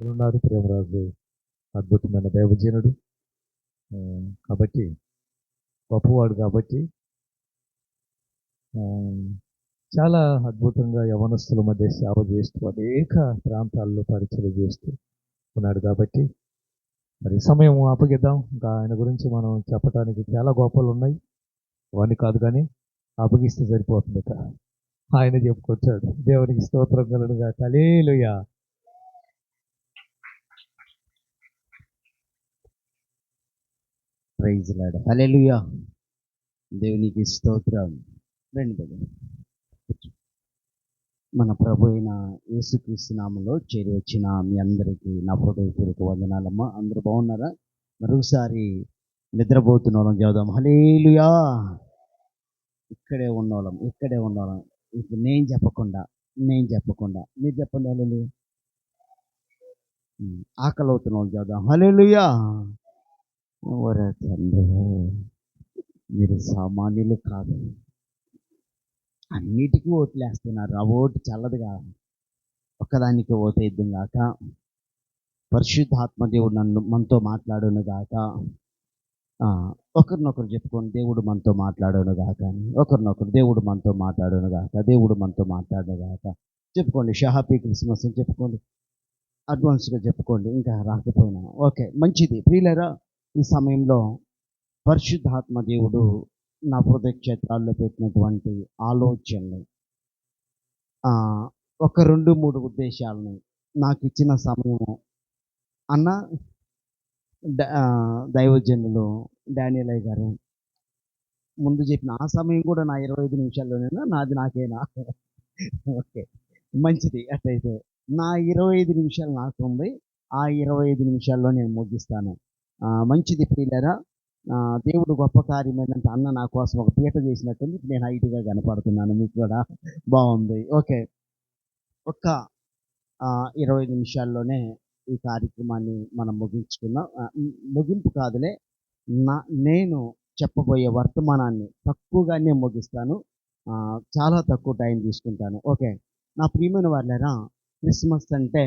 ఉన్నారు ప్రేమరాజు అద్భుతమైన దైవజనుడు? కాబట్టి గొప్పవాడు కాబట్టి చాలా అద్భుతంగా యవనస్తుల మధ్య సేవ చేస్తూ అనేక ప్రాంతాల్లో పరిచయం చేస్తూ ఉన్నాడు కాబట్టి మరి సమయం అప్పగిద్దాం ఇంకా ఆయన గురించి మనం చెప్పడానికి చాలా గొప్పలు ఉన్నాయి. అవన్నీ కాదు కానీ అప్పగిస్తే సరిపోతుంది ఇక ఆయన చెప్పుకొచ్చాడు. దేవునికి స్తోత్రం కలడుగా కలేలుయా ప్రైజ్ లాడ్ హలెలుయా దేవునికి స్తోత్రం. రెండు. మన ప్రభు అయిన యేసుక్రీస్తునామంలో చేరి వచ్చిన మీ అందరికీ నా హృదయపూర్వక వందనాలమ్మ. అందరూ బాగున్నారా? మరొకసారి నిద్రపోతున్న వాళ్ళం చదుదాం హలేలుయా ఇక్కడే ఉన్నోళ్ళం ఇక్కడే ఉన్నోళ్ళం. ఇప్పుడు నేను చెప్పకుండా నేను చెప్పకుండా. మీరు చెప్పండి హలేలు ఆకలి అవుతున్న వాళ్ళు చదుదాం హలేలుయా ఓరే తండ్రి మీరు సామాన్యులు కాదు. అన్నిటికీ ఓట్లేస్తున్నారు. ఆ ఓటు చల్లదుగా. ఒక్కదానికి ఓటేద్దాం గాక పరిశుద్ధాత్మ దేవుడు నన్ను మనతో మాట్లాడును గాక ఆ, ఒకరినొకరు చెప్పుకొని దేవుడు మనతో మాట్లాడను గాక ఒకరినొకరు దేవుడు మనతో మాట్లాడను గాక దేవుడు మనతో మాట్లాడను గాక చెప్పుకోండి షహాపీ క్రిస్మస్ అని చెప్పుకోండి అడ్వాన్స్గా చెప్పుకోండి ఇంకా రాకపోయినా. ఓకే మంచిది. ప్రియులరా ఈ సమయంలో పరిశుద్ధాత్మ దేవుడు నా హృదయ క్షేత్రాల్లో పెట్టినటువంటి ఆలోచనలు ఒక రెండు మూడు ఉద్దేశాలని నాకు ఇచ్చిన సమయము. అన్న దైవజనులు డానియలయ్య గారు ముందు చెప్పిన ఆ సమయం కూడా నా ఇరవై ఐదు నిమిషాల్లోనేనా? నాది నాకేనా? ఓకే మంచిది. అట్లయితే నా ఇరవై ఐదు నిమిషాలు నాకు ఉంది ఆ ఇరవై ఐదు నిమిషాల్లో నేను ముగిస్తాను. మంచిది ప్రియులరా. దేవుడు గొప్ప కార్యం ఏంటంటే అన్న నా కోసం ఒక పీట చేసినట్టుంది. నేను హైట్గా కనపడుతున్నాను. మీకు కూడా బాగుంది. ఓకే. ఒక్క ఇరవై నిమిషాల్లోనే ఈ కార్యక్రమాన్ని మనం ముగించుకున్నాం ముగింపు కాదులే. నా నేను చెప్పబోయే వర్తమానాన్ని తక్కువగానే ముగిస్తాను. చాలా తక్కువ టైం తీసుకుంటాను. ఓకే. నా ప్రియమైన వాళ్ళరా క్రిస్మస్ అంటే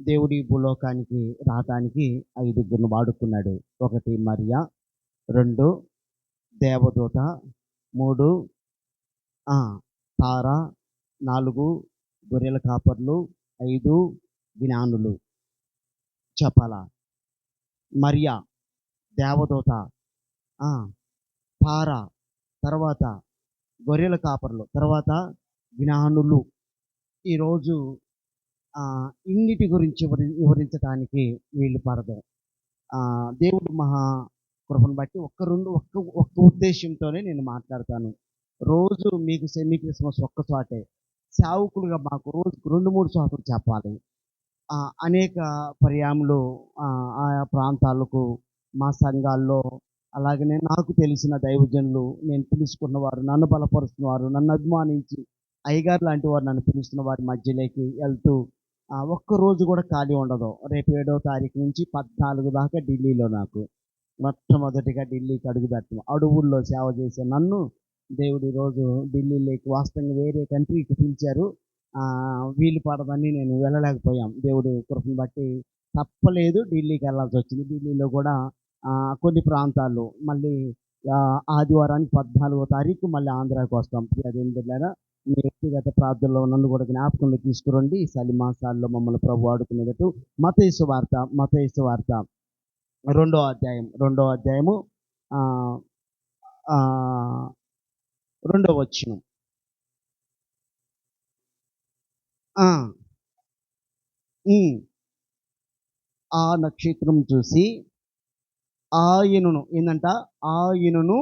దేవుడి భూలోకానికి రావటానికి ఐదుగురిని వాడుకున్నాడు. ఒకటి మరియా రెండు దేవదూత మూడు తార నాలుగు గొర్రెల కాపర్లు ఐదు జ్ఞానులు చెప్పాలా? మరియా దేవదూత ఆ, తార తర్వాత గొర్రెల కాపర్లు తర్వాత జ్ఞానులు ఈరోజు ఇన్నిటి గురించి వివరి వివరించడానికి వీలు పడదు. దేవుడు మహా కృపను బట్టి ఒక్క రెండు ఒక్క ఒక్క ఉద్దేశంతోనే నేను మాట్లాడతాను. రోజు మీకు సెమీ క్రిస్మస్ ఒక్క చోటే. సేవకులుగా మాకు రోజుకు రెండు మూడు చోట్లు చెప్పాలి. అనేక పర్యాములు ఆయా ప్రాంతాలకు మా సంఘాల్లో అలాగనే నాకు తెలిసిన దైవజనులు నేను పిలుచుకున్న వారు నన్ను బలపరుస్తున్న వారు నన్ను అభిమానించి అయ్యగారు లాంటి వారు నన్ను పిలుస్తున్న వారి మధ్యలోకి వెళ్తూ ఒక్క రోజు కూడా ఖాళీ ఉండదు. రేపు ఏడో తారీఖు నుంచి పద్నాలుగు దాకా ఢిల్లీలో నాకు. మొట్టమొదటిగా ఢిల్లీకి అడుగు పెట్టడం. అడవుల్లో సేవ చేసే నన్ను దేవుడు ఈరోజు ఢిల్లీలోకి వాస్తవంగా వేరే కంట్రీకి పిలిచారు. వీలు పడదని నేను వెళ్ళలేకపోయాం. దేవుడు కృపను బట్టి తప్పలేదు ఢిల్లీకి వెళ్ళాల్సి వచ్చింది. ఢిల్లీలో కూడా కొన్ని ప్రాంతాలు మళ్ళీ ఆదివారానికి పద్నాలుగో తారీఖు మళ్ళీ ఆంధ్రాకి వస్తాం. అదేం బిడ్డారా మీ వ్యక్తిగత ప్రార్థనలో నన్ను కూడా జ్ఞాపకంలో తీసుకురండి. ఈసారి మాసాల్లో మమ్మల్ని ప్రభు ఆడుకునేటట్టు మతేసు వార్త మతేసు వార్త. రెండో అధ్యాయం రెండో అధ్యాయము రెండో వచ్చిన ఆ నక్షత్రం చూసి ఆయనను ఏంటంట ఆయనను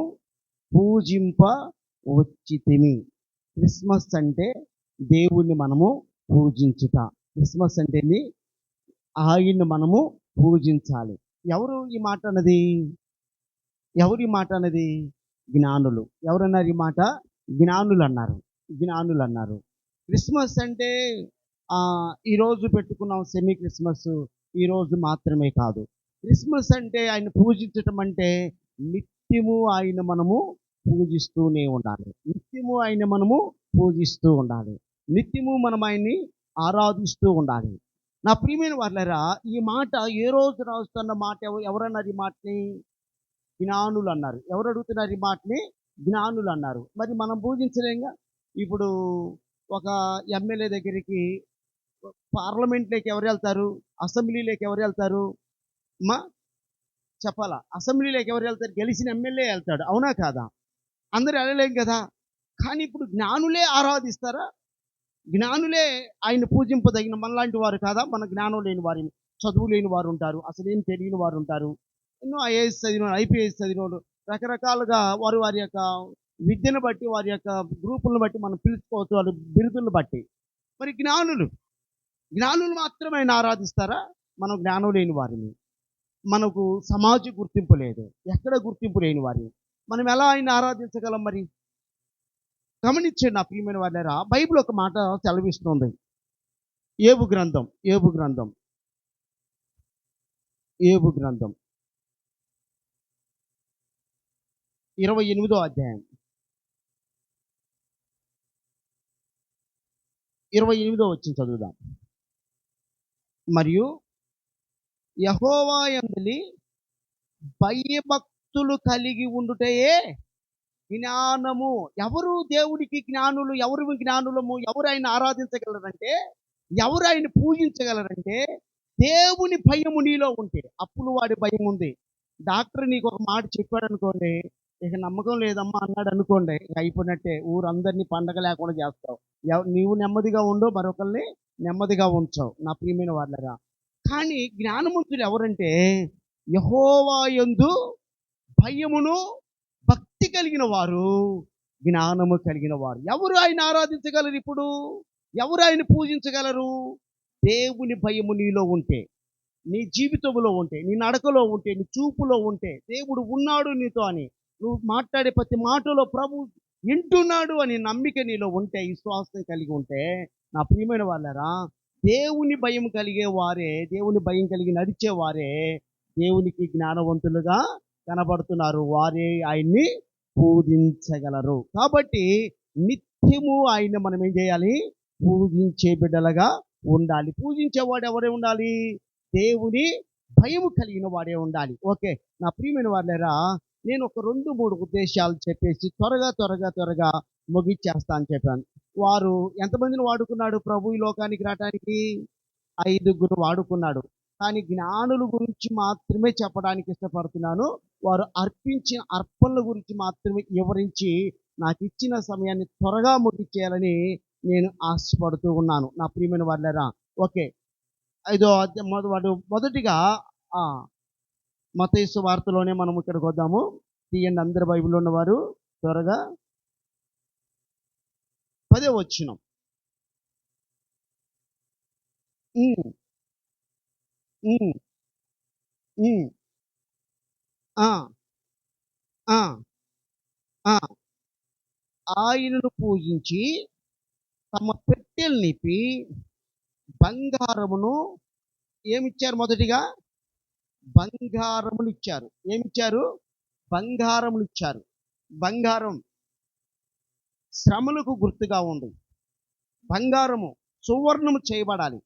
పూజింప వచ్చితిమి క్రిస్మస్ అంటే దేవుణ్ణి మనము పూజించుట. క్రిస్మస్ అంటే ఆయన్ని మనము పూజించాలి. ఎవరు ఈ మాట అన్నది? ఎవరు ఈ మాట అన్నది? జ్ఞానులు. ఎవరన్నారు ఈ మాట? జ్ఞానులు అన్నారు జ్ఞానులు అన్నారు క్రిస్మస్ అంటే ఈరోజు పెట్టుకున్నాం సెమీ క్రిస్మస్ ఈరోజు మాత్రమే కాదు. క్రిస్మస్ అంటే ఆయన పూజించటం అంటే నిత్యము ఆయన మనము పూజిస్తూనే ఉండాలి. నిత్యము ఆయన మనము పూజిస్తూ ఉండాలి. నిత్యము మనం ఆయన్ని ఆరాధిస్తూ ఉండాలి. నా ప్రియమైన వాళ్ళరా ఈ మాట ఏ రోజు రాస్తున్న మాట ఎవ- ఎవరన్నారు ఈ మాటని? జ్ఞానులు అన్నారు. ఎవరు అడుగుతున్నారు ఈ మాటని? జ్ఞానులు అన్నారు. మరి మనం పూజించలేంగా? ఇప్పుడు ఒక ఎమ్మెల్యే దగ్గరికి పార్లమెంట్లోకి ఎవరు వెళ్తారు? అసెంబ్లీలోకి ఎవరు వెళ్తారు? మా చెప్పాలా? అసెంబ్లీలోకి ఎవరు వెళ్తారు? గెలిచిన ఎమ్మెల్యే వెళ్తాడు. అవునా కాదా? అందరూ వెళ్ళలేం కదా. కానీ ఇప్పుడు జ్ఞానులే ఆరాధిస్తారా? జ్ఞానులే ఆయన పూజింపదగిన మనలాంటి వారు కాదా? మన జ్ఞానం లేని వారిని. చదువు లేని వారు ఉంటారు. అసలేం తెలియని వారు ఉంటారు. ఎన్నో ఐఏఎస్ చదివిన ఐపీఎస్ చదివిన రకరకాలుగా వారు వారి యొక్క విద్యను బట్టి వారి యొక్క గ్రూపులను బట్టి మనం పిలుచుకోవచ్చు. వాళ్ళు బిరుదులను బట్టి. మరి జ్ఞానులు జ్ఞానులు మాత్రమే ఆరాధిస్తారా? మనం జ్ఞానం లేని వారిని. మనకు సమాజ గుర్తింపు లేదు. ఎక్కడ గుర్తింపు లేని వారిని. మనం ఎలా ఆయన ఆరాధించగలం మరి? గమనించండి నా ప్రియమైన వాళ్ళారా బైబిల్ ఒక మాట సెలవిస్తుంది. ఏబు గ్రంథం ఏబు గ్రంథం. ఏబు గ్రంథం. ఇరవై ఎనిమిదో అధ్యాయం. ఇరవై ఎనిమిదో వచ్చిన చదువుదాం. మరియు యహోవా భయభక్ భక్తులు కలిగి ఉండుటయే జ్ఞానము. ఎవరు దేవుడికి జ్ఞానులు ఎవరు జ్ఞానులము ఎవరు ఆయన ఆరాధించగలరంటే ఎవరు ఆయన పూజించగలరంటే దేవుని భయము నీలో ఉంటే అప్పుడు వాడి భయం ఉంది. డాక్టర్ నీకు ఒక మాట చెప్పాడు అనుకోండి ఇక నమ్మకం లేదమ్మా అన్నాడు అనుకోండి ఇక అయిపోయినట్టే. ఊరందరినీ పండగ లేకుండా చేస్తావు. ఎవ- నీవు నెమ్మదిగా ఉండు మరొకరిని నెమ్మదిగా ఉంచావు. నా ప్రియమైన వాళ్ళగా కానీ జ్ఞానవంతులు ఎవరంటే యహోవాయందు భయమును భక్తి కలిగిన వారు జ్ఞానము కలిగిన వారు. ఎవరు ఆయన ఆరాధించగలరు ఇప్పుడు? ఎవరు ఆయన పూజించగలరు? దేవుని భయము నీలో ఉంటే నీ జీవితంలో ఉంటే నీ నడకలో ఉంటే నీ చూపులో ఉంటే దేవుడు ఉన్నాడు నీతో అని నువ్వు మాట్లాడే ప్రతి మాటలో ప్రభు వింటున్నాడు అని నమ్మిక నీలో ఉంటే విశ్వాసం కలిగి ఉంటే నా ప్రియమైన వాళ్ళరా దేవుని భయం కలిగే వారే దేవుని భయం కలిగి నడిచేవారే దేవునికి జ్ఞానవంతులుగా కనబడుతున్నారు. వారే ఆయన్ని పూజించగలరు. కాబట్టి నిత్యము ఆయన మనం ఏం చేయాలి? పూజించే బిడ్డలుగా ఉండాలి. పూజించేవాడు ఎవరే ఉండాలి? దేవుని భయము కలిగిన వాడే ఉండాలి. ఓకే నా ప్రియమైన వాళ్ళరా నేను ఒక రెండు మూడు ఉద్దేశాలు చెప్పేసి త్వరగా త్వరగా త్వరగా ముగిచ్చేస్తా అని చెప్పాను. వారు ఎంతమందిని వాడుకున్నాడు ప్రభు ఈ లోకానికి రావడానికి ఐదుగురు వాడుకున్నాడు. కానీ జ్ఞానుల గురించి మాత్రమే చెప్పడానికి ఇష్టపడుతున్నాను. వారు అర్పించిన అర్పణల గురించి మాత్రమే వివరించి నాకు ఇచ్చిన సమయాన్ని త్వరగా ముగించేయాలని నేను ఆశపడుతూ ఉన్నాను. నా ప్రియమైన వాళ్ళరా ఓకే. ఐదో వాడు మొదటిగా ఆ మతేసు వార్తలోనే మనం ఇక్కడికి వద్దాము. తీయండి అందరు బైబిల్లో ఉన్నవారు త్వరగా. పదే వచ్చినాం ఉమ్, ఆ, ఆ, ఆ. ఆయనను పూజించి తమ పెట్టెలు నిప్పి బంగారమును ఏమిచ్చారు మొదటిగా? బంగారములు ఇచ్చారు. ఏమిచ్చారు? బంగారములు ఇచ్చారు. బంగారం శ్రమలకు గుర్తుగా ఉంది బంగారము సువర్ణము చేయబడాలి.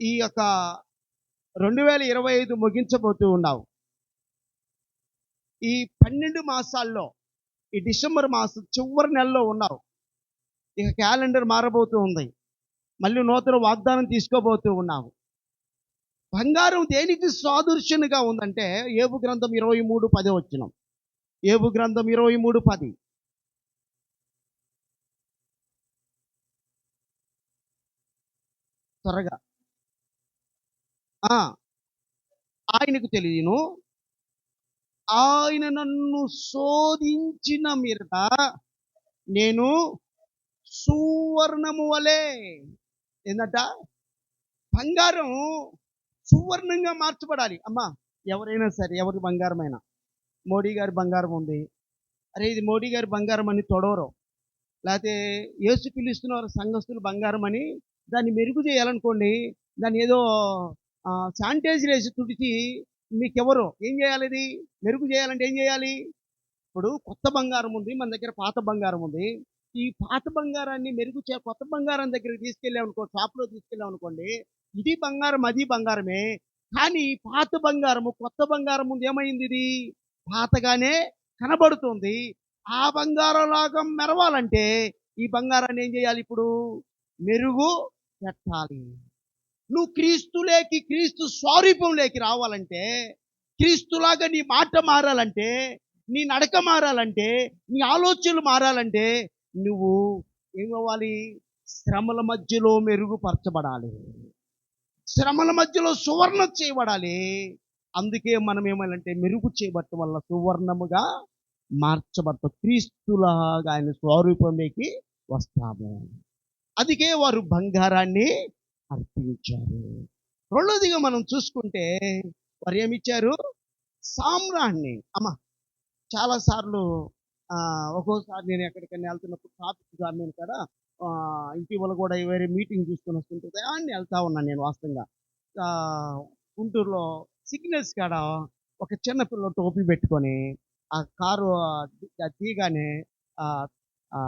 ఈ యొక్క రెండు వేల ఇరవై ఐదు ముగించబోతూ ఉన్నావు. ఈ పన్నెండు మాసాల్లో ఈ డిసెంబర్ మాసం చివరి నెలలో ఉన్నావు. ఇక క్యాలెండర్ మారబోతూ ఉంది. మళ్ళీ నూతన వాగ్దానం తీసుకోబోతూ ఉన్నావు. బంగారం దేనికి సాదృశ్యంగా ఉందంటే ఏబు గ్రంథం ఇరవై మూడు పది వచ్చిన ఏబు గ్రంథం ఇరవై మూడు పది. త్వరగా. ఆయనకు తెలియను. ఆయన నన్ను శోధించిన మీరట నేను సువర్ణము వలె ఏందట? బంగారం సువర్ణంగా మార్చబడాలి. అమ్మా ఎవరైనా సరే ఎవరి బంగారమైనా? మోడీ గారి బంగారం ఉంది. అరే ఇది మోడీ గారి బంగారం అని తొడవరు. లేకపోతే ఏసు పిలుస్తున్న సంఘస్తులు బంగారం అని దాన్ని మెరుగు చేయాలనుకోండి దాన్ని ఏదో శానిటైజర్ వేసి తుడిచి మీకెవరు? ఏం చేయాలి ఇది? మెరుగు చేయాలంటే ఏం చేయాలి? ఇప్పుడు కొత్త బంగారం ఉంది మన దగ్గర పాత బంగారం ఉంది. ఈ పాత బంగారాన్ని మెరుగు చే కొత్త బంగారం దగ్గరికి తీసుకెళ్ళామనుకో షాప్లో తీసుకెళ్ళామనుకోండి ఇది బంగారం అది బంగారమే. కానీ పాత బంగారము కొత్త బంగారం ముందు ఏమైంది ఇది? పాతగానే కనబడుతుంది. ఆ బంగారంలాగా మెరవాలంటే ఈ బంగారాన్ని ఏం చేయాలి ఇప్పుడు? మెరుగు పెట్టాలి. నువ్వు క్రీస్తులేకి క్రీస్తు స్వరూపంలోకి రావాలంటే క్రీస్తులాగా నీ మాట మారాలంటే నీ నడక మారాలంటే నీ ఆలోచనలు మారాలంటే నువ్వు ఏమవ్వాలి? శ్రమల మధ్యలో మెరుగుపరచబడాలి. శ్రమల మధ్యలో సువర్ణ చేయబడాలి. అందుకే మనం ఏమైందంటే మెరుగు చేయబట్టం వల్ల సువర్ణముగా మార్చబడతాం. క్రీస్తులాగా ఆయన స్వరూపంలోకి వస్తాము. అందుకే వారు బంగారాన్ని అర్పించారు. రెండోదిగా మనం చూసుకుంటే వారు ఏమిచ్చారు? సామ్రాన్ని. అమ్మ చాలాసార్లు ఆ, ఒక్కోసారి నేను ఎక్కడికైనా వెళ్తున్నప్పుడు ట్రాఫిక్ జామ్ నేను కదా ఇటీవల కూడా వేరే మీటింగ్ చూసుకొని వస్తుంటుంది అని వెళ్తా ఉన్నాను నేను వాస్తవంగా. గుంటూరులో సిగ్నల్స్ కాడ ఒక చిన్న పిల్ల టోపీ పెట్టుకొని ఆ కారు ఆ,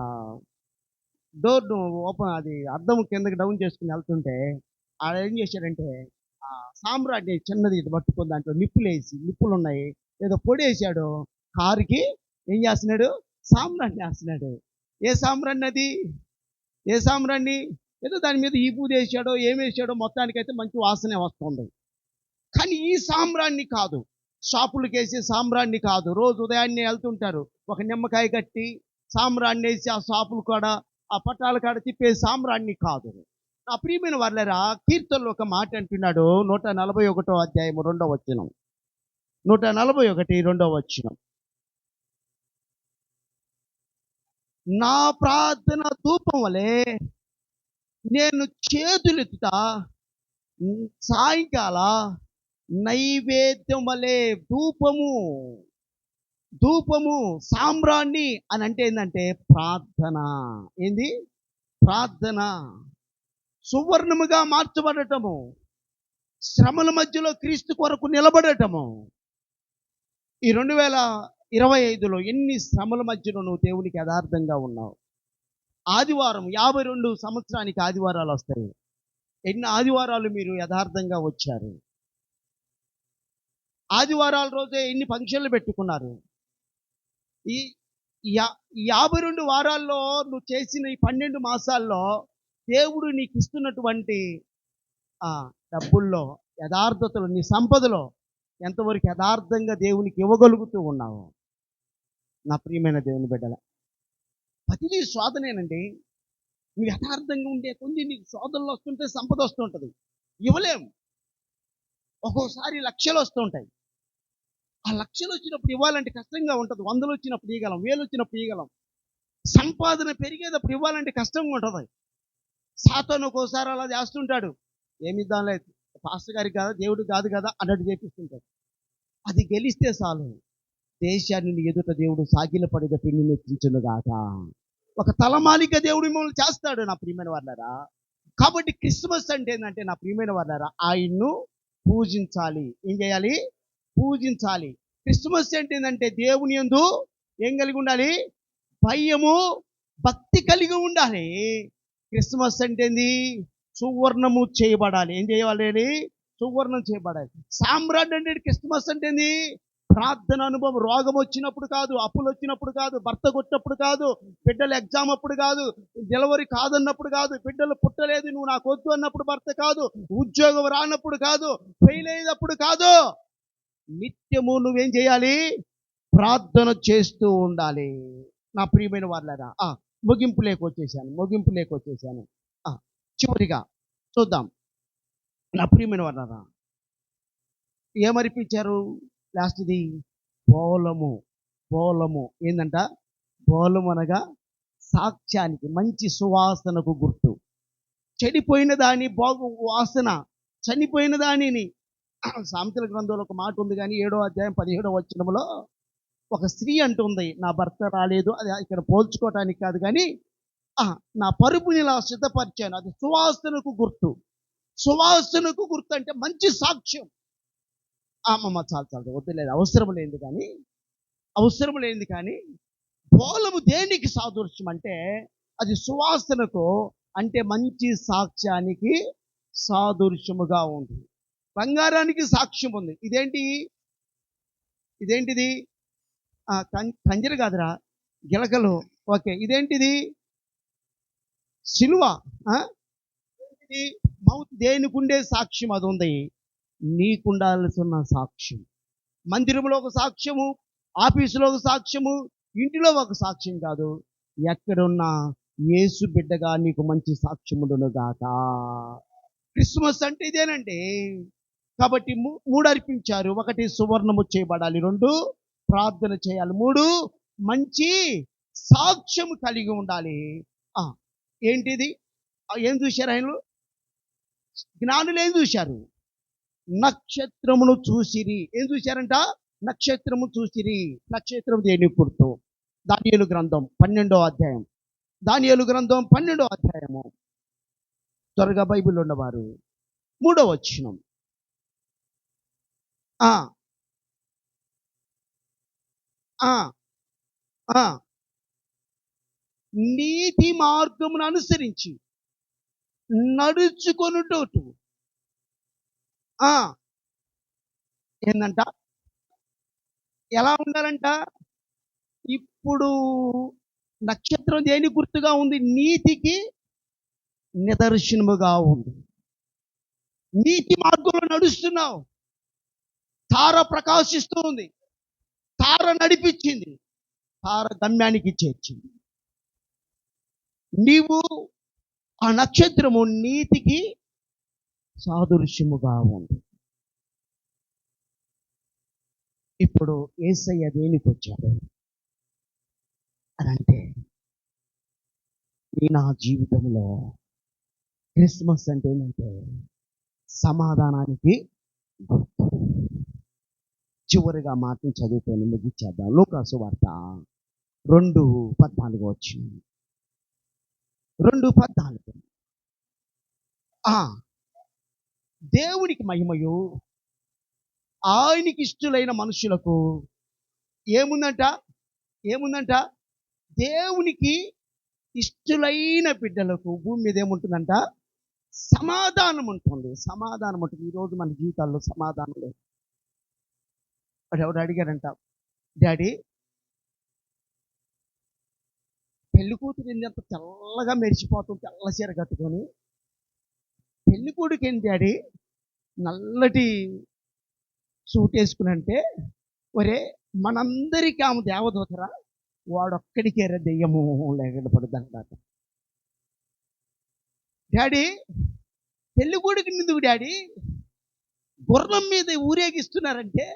డోర్ ఓపెన్ అది అద్దం కిందకి డౌన్ చేసుకుని వెళ్తుంటే ఆడ ఏం చేశాడంటే ఆ సామ్రాజ్ఞి చిన్నది ఇది పట్టుకుని దాంట్లో నిప్పులు వేసి నిప్పులు ఉన్నాయి ఏదో పొడి వేసాడు కారుకి. ఏం చేస్తున్నాడు? సామ్రాణ్ణి వేస్తున్నాడు. ఏ సామ్రాన్ని అది? ఏ సామ్రాన్ని ఏదో దాని మీద ఈ పూజ వేసాడో ఏం వేసాడో మొత్తానికైతే మంచి వాసనే వస్తుంది. కానీ ఈ సామ్రాణ్ణి కాదు. షాపులకు వేసే సామ్రాణ్ణి కాదు. రోజు ఉదయాన్నే వెళ్తుంటారు. ఒక నిమ్మకాయ కట్టి సామ్రాణ్ణి వేసి ఆ షాపులు కూడా ఆ పట్టాల కాడ తిప్పే సామ్రాణ్ణి కాదు. నా ప్రియమైన వాళ్ళరా కీర్తనలో ఒక మాట అంటున్నాడు నూట నలభై ఒకటో అధ్యాయం రెండో వచ్చినం నూట నలభై ఒకటి రెండో వచ్చినం నా ప్రార్థన ధూపం వలె నేను చేతులెత్తుతా సాయంకాల నైవేద్యం వలె ధూపము. ధూపము సామ్రాణి అని అంటే ఏంటంటే ప్రార్థన. ఏంది? ప్రార్థన. సువర్ణముగా మార్చబడటము. శ్రమల మధ్యలో క్రీస్తు కొరకు నిలబడటము. ఈ రెండు వేల ఇరవై ఐదులో ఎన్ని శ్రమల మధ్యలో నువ్వు దేవునికి యథార్థంగా ఉన్నావు? ఆదివారం యాభై రెండు సంవత్సరానికి ఆదివారాలు వస్తాయి. ఎన్ని ఆదివారాలు మీరు యథార్థంగా వచ్చారు? ఆదివారాల రోజే ఎన్ని ఫంక్షన్లు పెట్టుకున్నారు? ఈ యా- యాభై రెండు వారాల్లో నువ్వు చేసిన ఈ పన్నెండు మాసాల్లో దేవుడు నీకు ఇస్తున్నటువంటి ఆ డబ్బుల్లో యథార్థతలో నీ సంపదలో ఎంతవరకు యథార్థంగా దేవునికి ఇవ్వగలుగుతూ ఉన్నావు. నా ప్రియమైన దేవుని బిడ్డల ప్రతిదీ శోధనేనండి. నువ్వు యథార్థంగా ఉండే కొన్ని నీకు శోధనలు వస్తుంటే సంపద వస్తుంటది. ఇవ్వలేము ఒక్కోసారి లక్షలు వస్తుంటాయి. ఆ లక్షలు వచ్చినప్పుడు ఇవ్వాలంటే కష్టంగా ఉంటుంది. వందలు వచ్చినప్పుడు ఇవ్వగలం వేలు వచ్చినప్పుడు ఇవ్వగలం సంపాదన పెరిగేటప్పుడు ఇవ్వాలంటే కష్టంగా ఉంటుంది. సాతాను ఒక్కోసారి అలా చేస్తుంటాడు. ఏమి లేదు పాస్టర్ గారికి కాదా దేవుడు కాదు కదా అన్నట్టు చేపిస్తుంటాడు అది గెలిస్తే చాలు. దేశాన్ని ఎదుట దేవుడు సాగిల పడిన పిండి నెత్తించును గాక. ఒక తలమాలిక దేవుడు మిమ్మల్ని చేస్తాడు నా ప్రియమైన వాళ్ళారా కాబట్టి క్రిస్మస్ అంటే ఏంటంటే నా ప్రియమైన వాళ్ళారా ఆయన్ను పూజించాలి. ఏం చేయాలి? పూజించాలి. క్రిస్మస్ అంటే ఏంటంటే దేవుని యందు ఏం కలిగి ఉండాలి? భయము భక్తి కలిగి ఉండాలి. క్రిస్మస్ అంటే ఏంది సువర్ణము చేయబడాలి. ఏం చేయాలి? సువర్ణం చేయబడాలి. సామ్రాట్ అంటే క్రిస్మస్ అంటే ఏంది ప్రార్థన అనుభవం. రోగం వచ్చినప్పుడు కాదు అప్పులు వచ్చినప్పుడు కాదు భర్త కొట్టినప్పుడు కాదు బిడ్డలు ఎగ్జామ్ అప్పుడు కాదు డెలివరీ కాదన్నప్పుడు కాదు బిడ్డలు పుట్టలేదు నువ్వు నాకు వద్దు అన్నప్పుడు భర్త కాదు ఉద్యోగం రానప్పుడు కాదు ఫెయిల్ అయినప్పుడు కాదు. నిత్యము నువ్వేం చేయాలి? ప్రార్థన చేస్తూ ఉండాలి. నా ప్రియమైన వాళ్ళరా ఆ, ముగింపు లేకొచ్చేసాను ముగింపు లేకొచ్చేసాను ఆ, చివరిగా చూద్దాం. నా ప్రియమైన వాళ్ళరా ఏమరిపించారు లాస్ట్ది? బోలము బోలము. ఏంటంట బోలము అనగా సాక్ష్యానికి మంచి సువాసనకు గుర్తు. చెడిపోయిన దాని బాగు వాసన చనిపోయిన దానిని సామెతల గ్రంథంలో ఒక మాట ఉంది కానీ ఏడో అధ్యాయం పదిహేడో వచనంలో ఒక స్త్రీ అంటుంది నా భర్త రాలేదు అది ఇక్కడ పోల్చుకోవటానికి కాదు కానీ నా పరుపుని ఇలా సిద్ధపరిచాను. అది సువాసనకు గుర్తు. సువాసనకు గుర్తు అంటే మంచి సాక్ష్యం. అమ్మమ్మ చాలు చాలు వద్దులేదు అవసరం లేనిది కానీ అవసరం లేనిది కానీ పోలము దేనికి సాదృశ్యం అంటే అది సువాసనకు అంటే మంచి సాక్ష్యానికి సాదృశ్యముగా ఉంది. బంగారానికి సాక్ష్యం ఉంది. ఇదేంటి? ఇదేంటిది? కంజర కాదురా. గిలకలు. ఓకే ఇదేంటిది? సిలువ. ఇది మౌత్ దేనికుండే సాక్ష్యం అది ఉంది నీకుండాల్సిన సాక్ష్యం. మందిరంలో ఒక సాక్ష్యము ఆఫీసులో ఒక సాక్ష్యము ఇంటిలో ఒక సాక్ష్యం కాదు. ఎక్కడున్నా యేసు బిడ్డగా నీకు మంచి సాక్ష్యముడును గాక. క్రిస్మస్ అంటే ఇదేనండి. కాబట్టి మూ- మూడు అర్పించారు ఒకటి సువర్ణము చేయబడాలి. రెండు ప్రార్థన చేయాలి. మూడు మంచి సాక్ష్యం కలిగి ఉండాలి. ఏంటిది? ఏం చూశారు ఆయన జ్ఞానులు ఏం చూశారు? నక్షత్రమును చూసిరి. ఏం చూశారంట? నక్షత్రము చూసిరి. నక్షత్రం దేని గుర్తు? దానియలు గ్రంథం పన్నెండో అధ్యాయం. దానియలు గ్రంథం పన్నెండో అధ్యాయము. త్వరగా బైబిల్ ఉన్నవారు. మూడో వచ్చినం ఆ! ఆ! ఆ! నీతి మార్గమును అనుసరించి నడుచుకొనుటోటు ఆ! ఏందంట? ఎలా ఉండాలంట? ఇప్పుడు నక్షత్రం దేని గుర్తుగా ఉంది? నీతికి నిదర్శనముగా ఉంది. నీతి మార్గంలో నడుస్తున్నావు. తార ప్రకాశిస్తూ ఉంది. తార నడిపించింది. తార గమ్యానికి చేర్చింది. నీవు ఆ నక్షత్రము నీతికి సాదృశ్యముగా ఉంది ఇప్పుడు ఏసయ్య దేనికి వచ్చాడు అని అంటే నా జీవితంలో క్రిస్మస్ అంటే ఏంటంటే సమాధానానికి గుర్తు. చివరిగా మాటను చదువుకొని ముగించేద్దాం లోకాసు వార్త రెండు పద్నాలుగు వచ్చి రెండు పద్నాలుగు. ఆ దేవునికి మహిమయు ఆయనకి ఇష్టలైన మనుషులకు ఏముందంట? ఏముందంట? దేవునికి ఇష్టలైన బిడ్డలకు భూమి మీద ఏముంటుందంట? సమాధానం ఉంటుంది సమాధానం ఉంటుంది ఈరోజు మన జీవితాల్లో సమాధానం లేదు. వాడు ఎవరు అడిగారంట డాడీ పెళ్ళి కూతురు ఎంత తెల్లగా మెరిచిపోతుంది తెల్ల చీర కట్టుకొని. పెళ్ళి కొడుకు ఏంటి డాడీ నల్లటి సూట్ వేసుకుని అంటే ఒరే మనందరికీ ఆమె దేవదూతరా వాడొక్కడికే దెయ్యము లేకుండా పడుతుందట డాడీ పెళ్ళి కొడుకు ఎందుకు డాడీ గుర్రం మీద ఊరేగిస్తున్నారంటే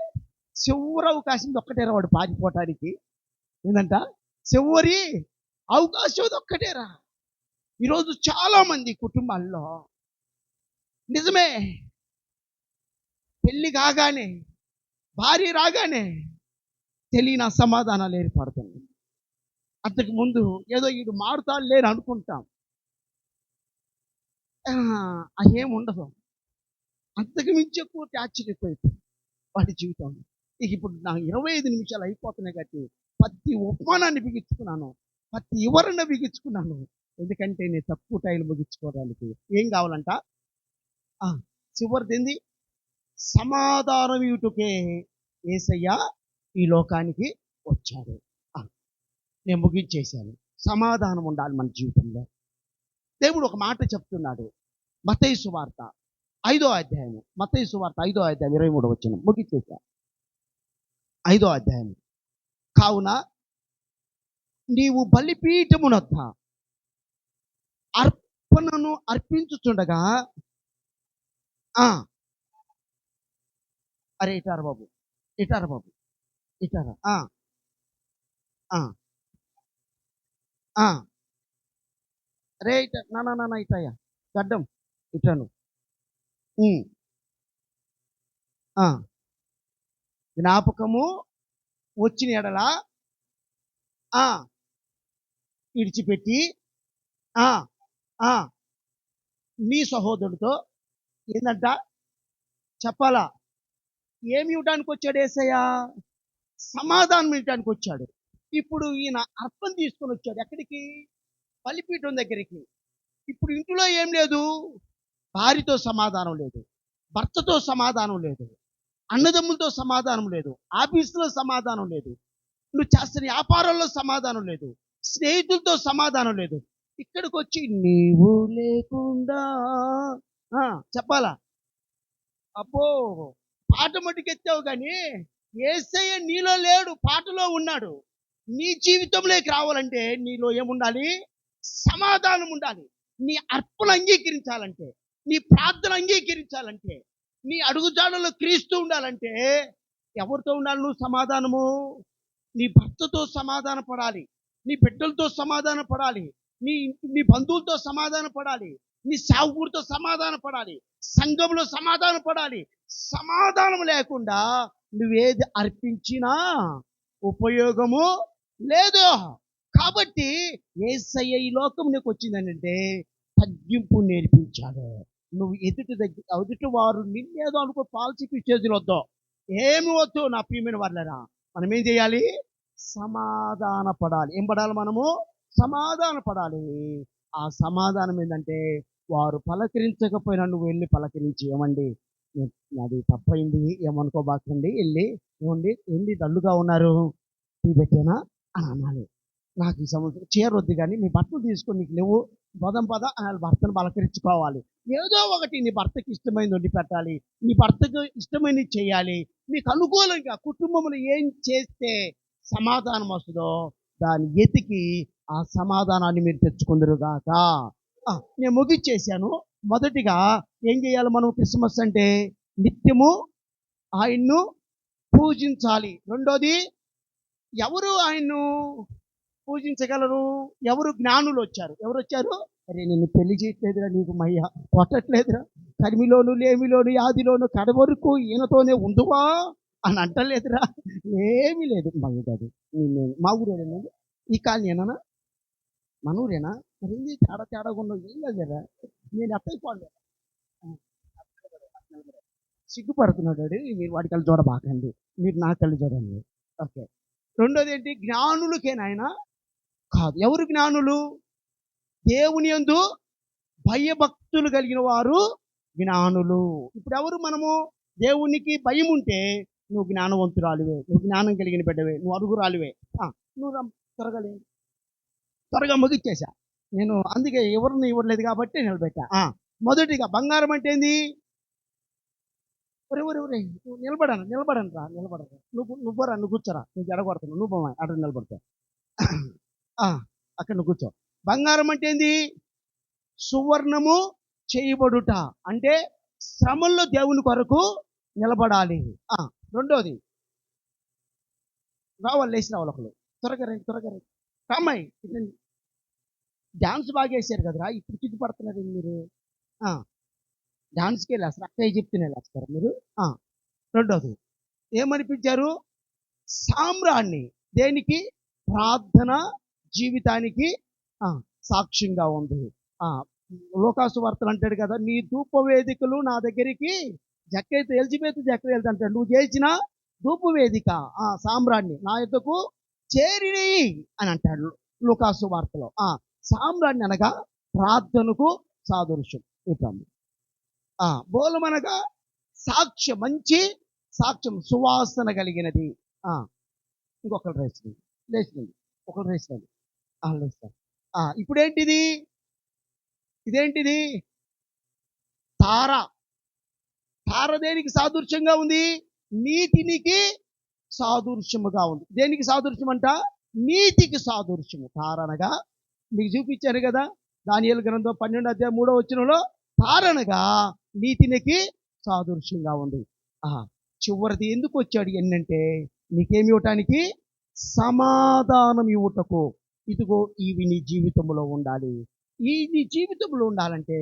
చివరి అవకాశం ఒక్కటేరా వాడు పారిపోవటానికి? ఏంటంట చివరి అవకాశం ఒక్కటేరా? ఈరోజు చాలా మంది కుటుంబాల్లో నిజమే పెళ్ళి కాగానే భార్య రాగానే తెలియని అసమాధానాలు ఏర్పడుతుంది అంతకు ముందు ఏదో వీడు మారుతాడు లేని అనుకుంటాం. ఆ, అదేం ఉండదు. అంతకు మించి ఎక్కువ ఆశ్చర్యపోయింది వాడి జీవితం జీవితంలో. ఇప్పుడు నా ఇరవై ఐదు నిమిషాలు అయిపోతున్నాయి కాబట్టి ప్రతి ఉపమానాన్ని బిగించుకున్నాను ప్రతి వివరణ బిగించుకున్నాను. ఎందుకంటే నేను తక్కువ టైం ముగించుకోవడానికి ఏం కావాలంట? ఆ, చివరిది ఏంది సమాధానం ఇటుకే ఏసయ్య ఈ లోకానికి వచ్చాడు. ఆ, నేను ముగించేశాను. సమాధానం ఉండాలి మన జీవితంలో. దేవుడు ఒక మాట చెప్తున్నాడు. మతయి సువార్త ఐదో అధ్యాయము. మతయి సువార్త ఐదో అధ్యాయం ఇరవై మూడు వచ్చిన ముగించేశాను. ఐదో అధ్యాయం కావున నీవు బలిపీఠమునొద్ద అర్పణను అర్పించుచుండగా ఆ అరే ఇటారా బాబు ఇటారా బాబు ఇటారా ఆ రే ఇట నా నా ఇటాయా ఇటయ్యా గడ్డం ఇటాను ఉమ్. జ్ఞాపకము వచ్చిన ఎడల ఆ ఇడిచిపెట్టి ఆ ఆ మీ సహోదరుడితో ఏందంట? చెప్పాలా? ఏమి ఇవ్వడానికి వచ్చాడు ఏసయ్యా? సమాధానం ఇవ్వడానికి వచ్చాడు. ఇప్పుడు ఈయన అర్థం తీసుకొని వచ్చాడు. ఎక్కడికి? బలిపీఠం దగ్గరికి. ఇప్పుడు ఇంట్లో ఏం లేదు. భార్యతో సమాధానం లేదు. భర్తతో సమాధానం లేదు. అన్నదమ్ములతో సమాధానం లేదు. ఆఫీసులో సమాధానం లేదు. నువ్వు చేస్తున్న వ్యాపారంలో సమాధానం లేదు. స్నేహితులతో సమాధానం లేదు. ఇక్కడికి వచ్చి నీవు లేకుండా ఆ, చెప్పాలా? అబ్బో పాట మటుకెత్తావు కానీ ఏసయ్య నీలో లేడు పాటలో ఉన్నాడు. నీ జీవితంలోకి రావాలంటే నీలో ఏముండాలి? సమాధానం ఉండాలి. నీ అర్పణ అంగీకరించాలంటే నీ ప్రార్థన అంగీకరించాలంటే నీ అడుగుజాడలో క్రీస్తూ ఉండాలంటే ఎవరితో ఉండాలి నువ్వు సమాధానము? నీ భర్తతో సమాధాన పడాలి. నీ బిడ్డలతో సమాధాన పడాలి. నీ నీ బంధువులతో సమాధాన పడాలి. నీ సావుకుడితో సమాధాన పడాలి. సంఘంలో సమాధాన పడాలి. సమాధానం లేకుండా నువ్వేది అర్పించినా ఉపయోగము లేదు. కాబట్టి ఏసయ్య ఈ లోకం నీకు వచ్చిందనంటే తగ్గింపు నేర్పించాడు నువ్వు ఎదుటి దగ్గర ఎదుటి వారు నిన్నేదో అనుకో పాలసీకి చేతులు వద్దు ఏమి వద్దు నా ప్రియమైన వాళ్ళరా మనం ఏం చేయాలి? సమాధాన పడాలి. ఏం పడాలి మనము? సమాధాన పడాలి. ఆ సమాధానం ఏంటంటే వారు పలకరించకపోయినా నువ్వు వెళ్ళి పలకరించి ఏమండి? అది నాది తప్పైంది. ఏమనుకోబాకండి? వెళ్ళి ఏమండి? ఏంది దల్లుగా ఉన్నారు? టీ పెట్టేనా? అని అనాలి. నాకు ఈ సంవత్సరం చీర వద్దు కానీ మీ బట్టలు తీసుకొని నీకు లేవు. పదం పద అని భర్తను పలకరించుకోవాలి. ఏదో ఒకటి నీ భర్తకి ఇష్టమైనది వండి పెట్టాలి నీ భర్తకు ఇష్టమైనది చేయాలి నీకు అనుకూలంగా కుటుంబంలో ఏం చేస్తే సమాధానం వస్తుందో దాన్ని ఎతికి ఆ సమాధానాన్ని మీరు తెచ్చుకుందరు కాక నేను ముగిచ్చేసాను. మొదటిగా ఏం చేయాలి మనం క్రిస్మస్ అంటే? నిత్యము ఆయన్ను పూజించాలి. రెండోది ఎవరు ఆయన్ను పూజించగలరు? ఎవరు జ్ఞానులు వచ్చారు? ఎవరు వచ్చారు? అరే నిన్ను పెళ్ళి చేయట్లేదురా నీకు మయ్య కొట్టట్లేదురా. కరిమిలోను లేమిలోను యాదిలోను కడ వరకు ఈయనతోనే ఉందువా అని అంటలేదురా. ఏమీ లేదు. మయ్య కాదు నేను మా ఊరేనా ఈ కాలనీనా మన ఊరేనా? మరి ఏంది తేడా తేడాగా ఉన్నావు? ఏం కాదురా నేను అట్టయిపోలే సిగ్గుపడుతున్నాడు మీరు వాడి కళ్ళు చూడబాకండి. మీరు నా కళ్ళు చూడండి. ఓకే. రెండోది ఏంటి? జ్ఞానులకేనాయన కాదు. ఎవరు జ్ఞానులు? దేవుని యందు భయభక్తులు కలిగిన వారు జ్ఞానులు. ఇప్పుడు ఎవరు మనము? దేవునికి భయం ఉంటే నువ్వు జ్ఞానవంతురాలివే నువ్వు జ్ఞానం కలిగిన బిడ్డవే నువ్వు అరుగురాలివే. ఆ, నువ్వు రం త్వరగా లే. త్వరగా ముగిచ్చేసా. నేను అందుకే ఎవరిని ఇవ్వట్లేదు కాబట్టి నిలబెట్టా. ఆ, మొదటిగా బంగారం అంటే ఏంది? ఒరే ఒరే ఒరే నువ్వు నిలబడను నిలబడను రా నిలబడరా నువ్వు నువ్వురా నువ్వు కూర్చోరా. నువ్వు జడగొడుతున్నావు నువ్వు అక్కడ నిలబడతావు. ఆ, అక్కడ నువ్వు కూర్చో. బంగారం అంటే ఏంది? సువర్ణము చేయబడుట. అంటే శ్రమల్లో దేవుని కొరకు నిలబడాలి. ఆ, రెండోది. రావాలి లేచి రావాలి ఒకళ్ళు. త్వరగా రండి త్వరగా రండి. రామ్మాయి డాన్స్ బాగా వేసారు కదరా ఇప్పుడు చిక్కుపడుతున్నారు మీరు? ఆ, డాన్స్కి వెళ్ళేస్తారు అక్కయ్య చెప్తూనే వెళ్ళేస్తారు మీరు. ఆ, రెండోది. ఏమనిపించారు? సామ్రాన్ని దేనికి? ప్రార్థన జీవితానికి సాక్ష్యంగా ఉంది. ఆ, లోకాసు వార్తలు అంటాడు కదా నీ ధూపవేదికలు నా దగ్గరికి జక్కైతే ఎల్జిబేత్ జక్క వెళ్తాంటాడు నువ్వు చేసిన ధూపవేదిక ఆ సామ్రాణ్ణి నా యొక్కకు చేరి అని అంటాడు లోకాసు వార్తలో. ఆ సామ్రాన్ని అనగా ప్రార్థనకు సాదృశ్యం. ఇట్లా ఆ బోలమనగా సాక్ష్యం మంచి సాక్ష్యం సువాసన కలిగినది. ఆ ఇంకొకరు రేసింది లేచింది ఒకరు రేసింది లేస్తారు. ఇప్పుడేంటిది? ఇదేంటిది? తార. తార దేనికి సాదృశ్యంగా ఉంది? నీతినికి సాదృశ్యముగా ఉంది. దేనికి సాదృశ్యం అంట నీతికి సాదృశ్యము. తారనగా మీకు చూపించాను కదా దానియల గ్రంథం పన్నెండు అధ్యాయం మూడో వచ్చినలో తారనగా నీతినికి సాదృశ్యంగా ఉంది. ఆ చివరిది ఎందుకు వచ్చాడు ఎన్నంటే నీకేమి ఇవ్వటానికి సమాధానం ఇవ్వటకు ఇదిగో ఇవి నీ జీవితంలో ఉండాలి. ఈ నీ జీవితంలో ఉండాలంటే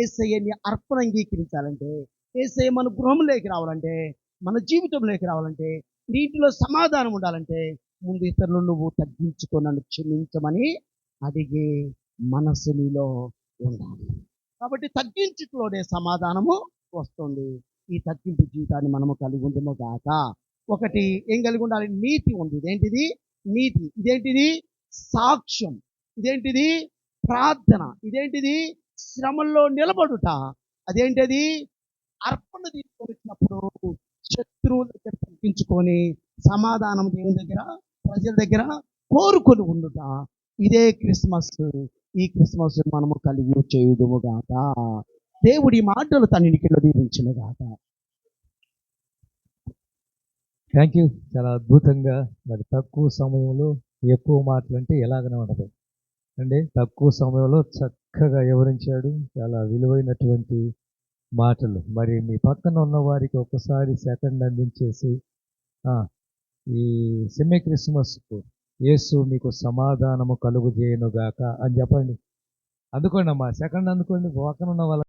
ఏసయ్యని అర్పణ అంగీకరించాలంటే ఏసయ్య మన గృహంలోకి రావాలంటే మన జీవితంలోకి రావాలంటే నీటిలో సమాధానం ఉండాలంటే ముందు ఇతరులు నువ్వు తగ్గించుకొని నన్ను క్షమించమని అడిగే మనసు నీలో ఉండాలి. కాబట్టి తగ్గించుకోనే సమాధానము వస్తుంది. ఈ తగ్గింపు జీవితాన్ని మనము కలిగి ఉందమో గాక. ఒకటి ఏం కలిగి ఉండాలి? నీతి ఉంది. ఇదేంటిది? నీతి. ఇదేంటిది? సాక్ష్యం. ఇదేంటిది? ప్రార్థన. ఇదేంటిది? శ్రమల్లో నిలబడుట. అదేంటిది? అర్పణ తీసుకొని వచ్చినప్పుడు శత్రువుల దగ్గర తగ్గించుకొని సమాధానం దేవుని దగ్గర ప్రజల దగ్గర కోరుకొని ఉండుట. ఇదే క్రిస్మస్. ఈ క్రిస్మస్ మనము కలిగి చేయుదుము గాక. దేవుడి మాటలు తన్నిటిలో దీవించిన గాక. థ్యాంక్ యూ చాలా అద్భుతంగా మరి తక్కువ సమయంలో ఎక్కువ మాటలు అంటే ఎలాగనే ఉండదు. అండి తక్కువ సమయంలో చక్కగా వివరించాడు. చాలా విలువైనటువంటి మాటలు. మరి మీ పక్కన ఉన్న వారికి ఒకసారి సెకండ్ అందించేసి ఈ సెమీ క్రిస్మస్కు యేసు మీకు సమాధానము కలుగు చేయనుగాక అని చెప్పండి. అందుకోండి అమ్మా సెకండ్ అందుకోండి. పక్కన ఉన్న వాళ్ళ